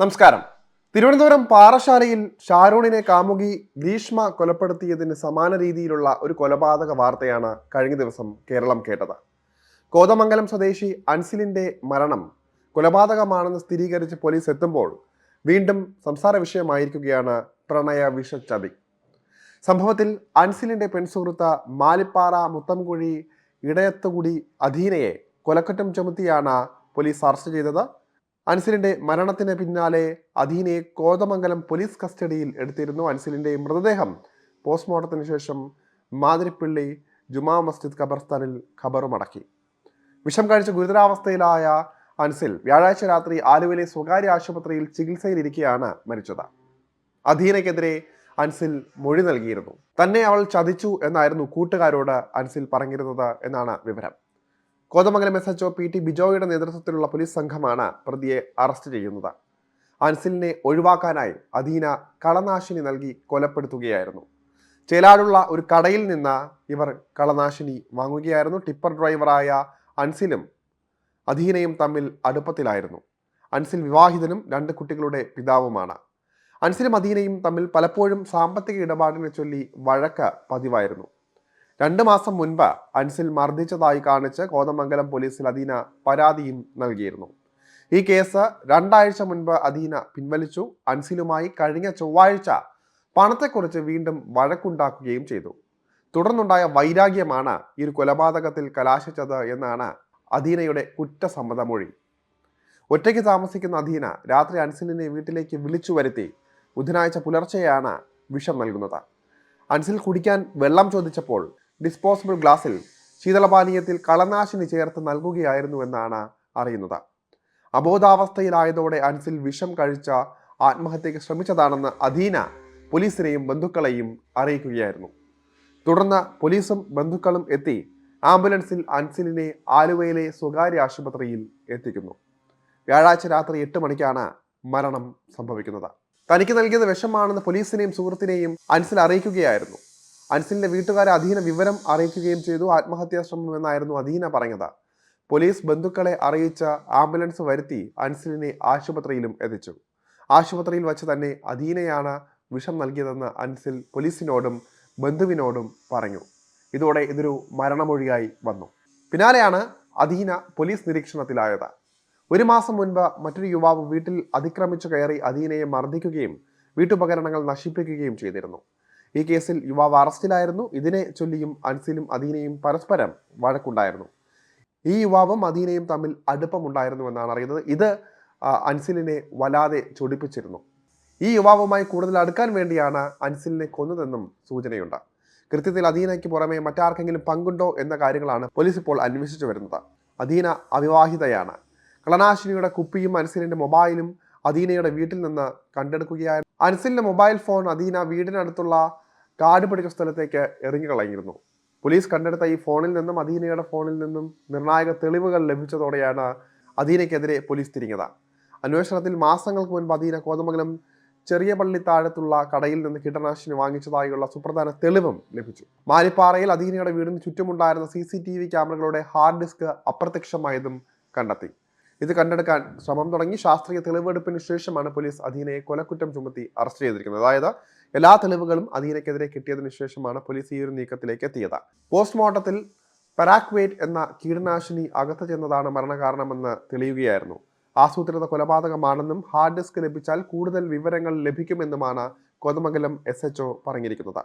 നമസ്കാരം. തിരുവനന്തപുരം പാറശാലയിൽ ഷാരൂണിനെ കാമുകി ഗ്രീഷ്മ കൊലപ്പെടുത്തിയതിന് സമാന രീതിയിലുള്ള ഒരു കൊലപാതക വാർത്തയാണ് കഴിഞ്ഞ ദിവസം കേരളം കേട്ടത്. കോതമംഗലം സ്വദേശി അൻസിലിന്റെ മരണം കൊലപാതകമാണെന്ന് സ്ഥിരീകരിച്ച് പോലീസ് എത്തുമ്പോൾ വീണ്ടും സംസാര വിഷയമായിരിക്കുകയാണ് പ്രണയ വിഷച്ചതി. സംഭവത്തിൽ അൻസിലിന്റെ പെൺസുഹൃത്ത് മാലിപ്പാറ മുത്തംകുഴി ഇടയത്തുകുടി അധീനയെ കൊലക്കുറ്റം ചുമത്തിയാണ് പോലീസ് അറസ്റ്റ് ചെയ്തത്. അൻസിലിന്റെ മരണത്തിന് പിന്നാലെ അധീനയെ കോതമംഗലം പോലീസ് കസ്റ്റഡിയിൽ എടുത്തിരുന്നു അൻസിലിന്റെ മൃതദേഹം. പോസ്റ്റ്മോർട്ടത്തിന് ശേഷം മാതിരിപ്പിള്ളി ജുമാ മസ്ജിദ് ഖബർസ്ഥാനിൽ ഖബറുമടക്കി. വിഷം കഴിച്ച ഗുരുതരാവസ്ഥയിലായ അൻസിൽ വ്യാഴാഴ്ച രാത്രി ആലുവയിലെ സ്വകാര്യ ആശുപത്രിയിൽ ചികിത്സയിലിരിക്കെയാണ് മരിച്ചത്. അധീനയ്ക്കെതിരെ അൻസിൽ മൊഴി നൽകിയിരുന്നു. തന്നെ അവൾ ചതിച്ചു എന്നായിരുന്നു കൂട്ടുകാരോട് അൻസിൽ പറഞ്ഞിരുന്നത് എന്നാണ് വിവരം. Kothamangalam S H O P T ബിജോയുടെ നേതൃത്വത്തിലുള്ള പോലീസ് സംഘമാണ് പ്രതിയെ അറസ്റ്റ് ചെയ്യുന്നത്. അൻസിലിനെ ഒഴിവാക്കാനായി അധീന കളനാശിനി നൽകി കൊലപ്പെടുത്തുകയായിരുന്നു. ചേലാടുള്ള ഒരു കടയിൽ നിന്ന് ഇവർ കളനാശിനി വാങ്ങുകയായിരുന്നു. ടിപ്പർ ഡ്രൈവറായ അൻസിലും അധീനയും തമ്മിൽ അടുപ്പത്തിലായിരുന്നു. അൻസിൽ വിവാഹിതനും രണ്ട് കുട്ടികളുടെ പിതാവുമാണ്. അൻസിലും അധീനയും തമ്മിൽ പലപ്പോഴും സാമ്പത്തിക ഇടപാടിനെ ചൊല്ലി വഴക്ക് പതിവായിരുന്നു. രണ്ട് മാസം മുൻപ് അൻസിൽ മർദ്ദിച്ചതായി കാണിച്ച് കോതമംഗലം പോലീസിൽ അധീന പരാതിയും നൽകിയിരുന്നു. ഈ കേസ് രണ്ടാഴ്ച മുൻപ് അധീന പിൻവലിച്ചു. അൻസിലുമായി കഴിഞ്ഞ ചൊവ്വാഴ്ച പണത്തെക്കുറിച്ച് വീണ്ടും വഴക്കുണ്ടാക്കുകയും ചെയ്തു. തുടർന്നുണ്ടായ വൈരാഗ്യമാണ് ഈ കൊലപാതകത്തിൽ കലാശിച്ചത് എന്നാണ് അധീനയുടെ കുറ്റസമ്മതമൊഴി. ഒറ്റയ്ക്ക് താമസിക്കുന്ന അധീന രാത്രി അൻസിലിനെ വീട്ടിലേക്ക് വിളിച്ചു വരുത്തി ബുധനാഴ്ച പുലർച്ചെയാണ് വിഷം നൽകുന്നത്. അൻസിൽ കുടിക്കാൻ വെള്ളം ചോദിച്ചപ്പോൾ ഡിസ്പോസിബിൾ ഗ്ലാസ്സിൽ ശീതളപാനീയത്തിൽ കളനാശിനി ചേർത്ത് നൽകുകയായിരുന്നു എന്നാണ് അറിയുന്നത്. അബോധാവസ്ഥയിലായതോടെ അൻസിൽ വിഷം കഴിച്ച ആത്മഹത്യക്ക് ശ്രമിച്ചതാണെന്ന് അധീന പോലീസിനെയും ബന്ധുക്കളെയും അറിയിക്കുകയായിരുന്നു. തുടർന്ന് പോലീസും ബന്ധുക്കളും എത്തി ആംബുലൻസിൽ അൻസിലിനെ ആലുവയിലെ സ്വകാര്യ ആശുപത്രിയിൽ എത്തിക്കുന്നു. വ്യാഴാഴ്ച രാത്രി എട്ട് മണിക്കാണ് മരണം സംഭവിക്കുന്നത്. തനിക്ക് നൽകിയത് വിഷമാണെന്ന് പോലീസിനെയും സുഹൃത്തിനെയും അൻസിൽ അറിയിക്കുകയായിരുന്നു. അൻസിലിന്റെ വീട്ടുകാരെ അധീന വിവരം അറിയിക്കുകയും ചെയ്തു. ആത്മഹത്യാ ശ്രമം എന്നായിരുന്നു അധീന പറഞ്ഞത്. പോലീസ് ബന്ധുക്കളെ അറിയിച്ച ആംബുലൻസ് വരുത്തി അൻസിലിനെ ആശുപത്രിയിലും എത്തിച്ചു. ആശുപത്രിയിൽ വച്ച് തന്നെ അധീനയാണ് വിഷം നൽകിയതെന്ന് അൻസിൽ പോലീസിനോടും ബന്ധുവിനോടും പറഞ്ഞു. ഇതോടെ ഇതൊരു മരണമൊഴിയായി വന്നു. പിന്നാലെയാണ് അധീന പോലീസ് നിരീക്ഷണത്തിലായത്. ഒരു മാസം മുൻപ് മറ്റൊരു യുവാവ് വീട്ടിൽ അതിക്രമിച്ചു കയറി അധീനയെ മർദ്ദിക്കുകയും വീട്ടുപകരണങ്ങൾ നശിപ്പിക്കുകയും ചെയ്തിരുന്നു. ഈ കേസിൽ യുവാവ് അറസ്റ്റിലായിരുന്നു. ഇതിനെ ചൊല്ലിയും അൻസിലും അദീനയും പരസ്പരം വഴക്കുണ്ടായിരുന്നു. ഈ യുവാവും അദീനയും തമ്മിൽ അടുപ്പമുണ്ടായിരുന്നു എന്നാണ് അറിയുന്നത്. ഇത് അൻസിലിനെ വല്ലാതെ ചൊടിപ്പിച്ചിരുന്നു. ഈ യുവാവുമായി കൂടുതൽ അടുക്കാൻ വേണ്ടിയാണ് അൻസിലിനെ കൊന്നതെന്നും സൂചനയുണ്ട്. കൃത്യത്തിൽ അദീനയ്ക്ക് പുറമെ മറ്റാർക്കെങ്കിലും പങ്കുണ്ടോ എന്ന കാര്യങ്ങളാണ് പോലീസ് ഇപ്പോൾ അന്വേഷിച്ചു വരുന്നത്. അദീന അവിവാഹിതയാണ്. കളനാശിനിയുടെ കുപ്പിയും അൻസിലിന്റെ മൊബൈലും അദീനയുടെ വീട്ടിൽ നിന്ന് കണ്ടെടുക്കുകയായിരുന്നു. അൻസിലിന്റെ മൊബൈൽ ഫോൺ അദീന വീടിനടുത്തുള്ള കാട് പിടിച്ച സ്ഥലത്തേക്ക് എറിഞ്ഞുകളഞ്ഞിരുന്നു പോലീസ് കണ്ടെടുത്ത ഈ ഫോണിൽ നിന്നും അധീനയുടെ ഫോണിൽ നിന്നും നിർണായക തെളിവുകൾ ലഭിച്ചതോടെയാണ് അധീനയ്ക്കെതിരെ പോലീസ് തിരിഞ്ഞത്. അന്വേഷണത്തിൽ മാസങ്ങൾക്ക് മുൻപ് അധീന കോതമംഗലം ചെറിയ പള്ളി താഴത്തുള്ള കടയിൽ നിന്ന് കീടനാശിനി വാങ്ങിച്ചതായുള്ള സുപ്രധാന തെളിവും ലഭിച്ചു. മാലിപ്പാറയിൽ അധീനയുടെ വീടിന് ചുറ്റുമുണ്ടായിരുന്ന സി സി ടി വി ക്യാമറകളുടെ ഹാർഡ് ഡിസ്ക് അപ്രത്യക്ഷമായതും കണ്ടെത്തി. ഇത് കണ്ടെടുക്കാൻ ശ്രമം തുടങ്ങി. ശാസ്ത്രീയ തെളിവെടുപ്പിന് ശേഷമാണ് പോലീസ് അധീനയെ കൊലക്കുറ്റം ചുമത്തി അറസ്റ്റ് ചെയ്തിരിക്കുന്നത്. അതായത് എല്ലാ തെളിവുകളും അധീനയ്ക്കെതിരെ കിട്ടിയതിനു ശേഷമാണ് പോലീസ് ഈ ഒരു നീക്കത്തിലേക്ക് എത്തിയത്. പോസ്റ്റ്മോർട്ടത്തിൽ പരാക്വേറ്റ് എന്ന കീടനാശിനി അകത്ത് ചെന്നതാണ് മരണകാരണമെന്ന് തെളിയുകയായിരുന്നു. ആസൂത്രിത കൊലപാതകമാണെന്നും ഹാർഡ് ഡിസ്ക് ലഭിച്ചാൽ കൂടുതൽ വിവരങ്ങൾ ലഭിക്കുമെന്നുമാണ് കോതമംഗലം എസ് എച്ച് പറഞ്ഞിരിക്കുന്നത്.